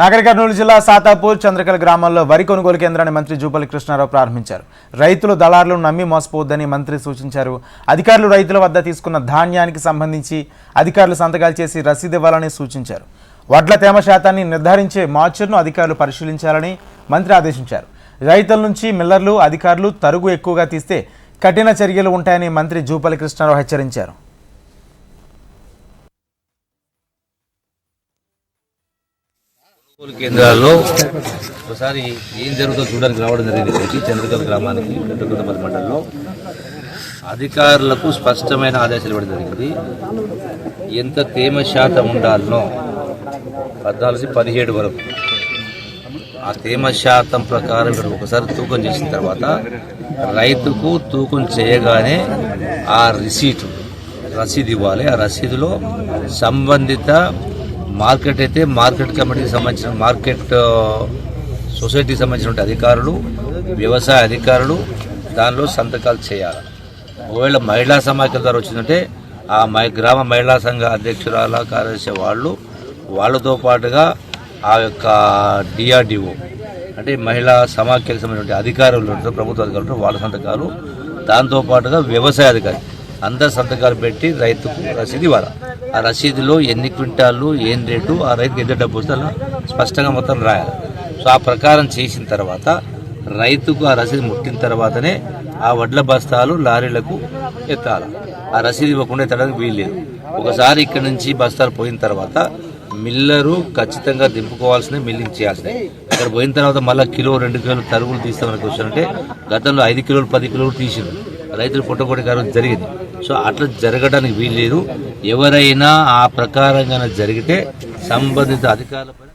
నాగర్ కర్నూలు జిల్లా సాతాపూర్ చంద్రకల్ గ్రామాల్లో వరి కొనుగోలు కేంద్రాన్ని మంత్రి జూపల్లి కృష్ణారావు ప్రారంభించారు. రైతులు దళారులను నమ్మి మోసపోవద్దని మంత్రి సూచించారు. అధికారులు రైతుల వద్ద తీసుకున్న ధాన్యానికి సంబంధించి అధికారులు సంతకాలు చేసి రసీదు ఇవ్వాలని సూచించారు. వడ్ల తేమ శాతాన్ని నిర్ధారించే మార్చర్ను అధికారులు పరిశీలించాలని మంత్రి ఆదేశించారు. రైతుల నుంచి మిల్లర్లు అధికారులు తరుగు ఎక్కువగా తీస్తే కఠిన చర్యలు ఉంటాయని మంత్రి జూపల్లి కృష్ణారావు హెచ్చరించారు. కొనుగోలు కేంద్రాల్లో ఒకసారి ఏం జరుగుతుందో చూడడానికి రావడం జరిగింది. ఇక్కడికి చంద్రకల్ గ్రామానికి పెద్దకొండపల్లి మండలంలో. అధికారులకు స్పష్టమైన ఆదేశాలు ఇవ్వడం జరిగింది. ఎంత తేమ శాతం ఉండాలనో పద్నాలుగు పదిహేడు వరకు. ఆ తేమ శాతం ప్రకారం ఇక్కడ ఒకసారి తూకం చేసిన తర్వాత రైతుకు తూకం చేయగానే ఆ రిసీటు రసీదు ఇవ్వాలి. ఆ రసీదులో సంబంధిత మార్కెట్ అయితే మార్కెట్ కమిటీకి సంబంధించిన మార్కెట్ సొసైటీకి సంబంధించిన అధికారులు వ్యవసాయ అధికారులు దానిలో సంతకాలు చేయాలి. ఒకవేళ మహిళా సమాఖ్యల ద్వారా వచ్చిందంటే ఆ మై గ్రామ మహిళా సంఘ అధ్యక్షురాల కార్యదర్శి వాళ్ళు వాళ్ళతో పాటుగా ఆ యొక్క డిఆర్డిఓ అంటే మహిళా సమాఖ్యలకు సంబంధించిన అధికారులు ప్రభుత్వ అధికారులు వాళ్ళ సంతకాలు దాంతో పాటుగా వ్యవసాయ అధికారి అందరు సంతకాలు పెట్టి రైతుకు రసీదు ఇవ్వాలి? ఆ రసీదులో ఎన్ని క్వింటాలు ఏం రేటు ఆ రైతుకి ఎంత డబ్బు వస్తుందో స్పష్టంగా మొత్తం రాయాలి. సో ఆ ప్రకారం చేసిన తర్వాత రైతుకు ఆ రసీదు ముట్టిన తర్వాతనే ఆ వడ్ల బస్తాలు లారీలకు ఎత్తాలి. ఆ రసీదు ఇవ్వకుండా ఎత్తడానికి వీల్లేదు ఒకసారి ఇక్కడ నుంచి బస్తాలు పోయిన తర్వాత మిల్లరు ఖచ్చితంగా దింపుకోవాల్సిందే మిల్లింగ్ చేయాల్సిందే. ఇక్కడ పోయిన తర్వాత మళ్ళీ కిలో రెండు కిలోలు తరుగులు తీస్తామని క్వశ్చన్ అంటే గతంలో ఐదు కిలోలు పది కిలోలు తీసిండు రైతులు పుట్టకొట్టి కారణం జరిగింది. సో అట్లా జరగడానికి వీల్లేదు. ఎవరైనా ఆ ప్రకారంగా జరిగితే సంబంధిత అధికారులపై